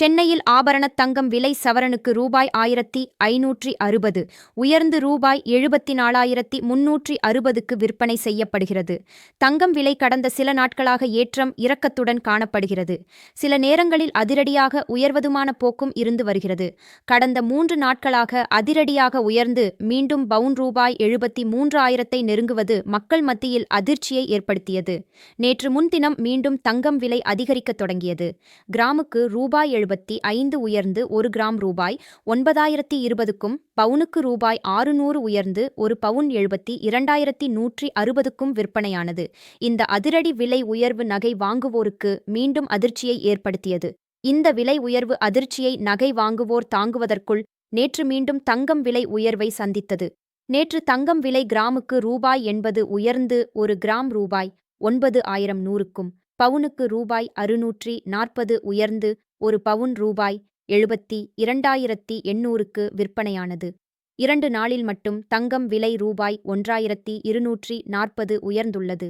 சென்னையில் ஆபரணத் தங்கம் விலை சவரனுக்கு ரூபாய் ஆயிரத்தி ஐநூற்றி அறுபது உயர்ந்து ரூபாய் எழுபத்தி நாலாயிரத்தி முன்னூற்றி அறுபதுக்கு விற்பனை செய்யப்படுகிறது. தங்கம் விலை கடந்த சில நாட்களாக ஏற்றம் இறக்கத்துடன் காணப்படுகிறது. சில நேரங்களில் அதிரடியாக உயர்வதுமான போக்கும் இருந்து வருகிறது. கடந்த மூன்று நாட்களாக அதிரடியாக உயர்ந்து மீண்டும் பவுன் ரூபாய் எழுபத்தி மூன்றாயிரத்தை நெருங்குவது மக்கள் மத்தியில் அதிர்ச்சியை ஏற்படுத்தியது. நேற்று முன்தினம் மீண்டும் தங்கம் விலை அதிகரிக்கத் தொடங்கியது. கிராமுக்கு ரூபாய் இருபத்தி ஐந்து உயர்ந்து ஒரு கிராம் ரூபாய் ஒன்பதாயிரத்தி இருபதுக்கும் பவுனுக்கு ரூபாய் ஆறுநூறு உயர்ந்து ஒரு பவுன் எழுபத்தி இரண்டாயிரத்தி நூற்றி அறுபதுக்கும் விற்பனையானது. இந்த அதிரடி விலை உயர்வு நகை வாங்குவோருக்கு மீண்டும் அதிர்ச்சியை ஏற்படுத்தியது. இந்த விலை உயர்வு அதிர்ச்சியை நகை வாங்குவோர் தாங்குவதற்குள் நேற்று மீண்டும் தங்கம் விலை உயர்வை சந்தித்தது. நேற்று தங்கம் விலை கிராமுக்கு ரூபாய் எண்பது உயர்ந்து ஒரு கிராம் ரூபாய் ஒன்பது ஆயிரம் நூறுக்கும் பவுனுக்கு ரூபாய் அறுநூற்றி நாற்பது உயர்ந்து ஒரு பவுன் ரூபாய் எழுபத்தி இரண்டாயிரத்தி எண்ணூறுக்கு விற்பனையானது. இரண்டு நாளில் மட்டும் தங்கம் விலை ரூபாய் ஒன்றாயிரத்தி இருநூற்றி நாற்பது உயர்ந்துள்ளது.